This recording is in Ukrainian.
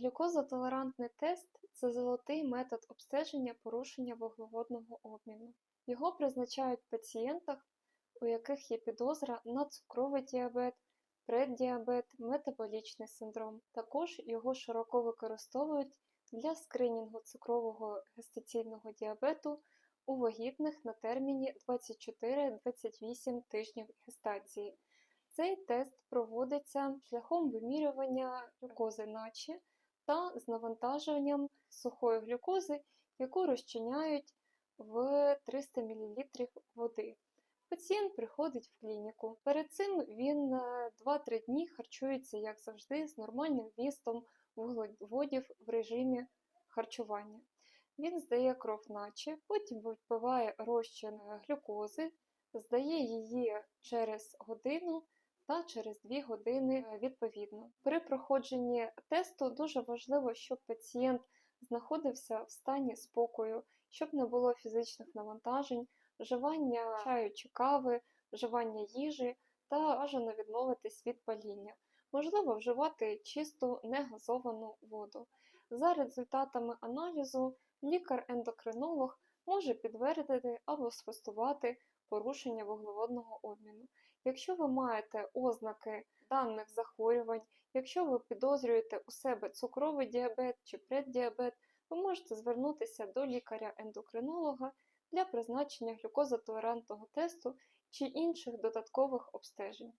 Глюкозотолерантний тест це золотий метод обстеження порушення вуглеводного обміну. Його призначають в пацієнтах, у яких є підозра на цукровий діабет, преддіабет, метаболічний синдром. Також його широко використовують для скринінгу цукрового гестаційного діабету у вагітних на терміні 24-28 тижнів гестації. Цей тест проводиться шляхом вимірювання глюкози наче та з навантаженням сухої глюкози, яку розчиняють в 300 мл води. Пацієнт приходить в клініку. Перед цим він е, 2-3 дні харчується, як завжди, з нормальним вмістом вуглеводів в режимі харчування. Він здає кров наче, потім випиває розчин е, глюкози, здає її через годину та через 2 години е, відповідно. При проходженні тесту дуже важливо, щоб пацієнт знаходився в стані спокою, щоб не було фізичних навантажень, вживання чаю чи кави, вживання їжі та бажано відмовитись від паління. Можливо вживати чисту негазовану воду. За результатами аналізу лікар-ендокринолог може підтвердити або спростувати порушення вуглеводного обміну. Якщо ви маєте ознаки даних захворювань, якщо ви підозрюєте у себе цукровий діабет чи преддіабет, ви можете звернутися до лікаря-ендокринолога для призначення глюкозотолерантного тесту чи інших додаткових обстежень.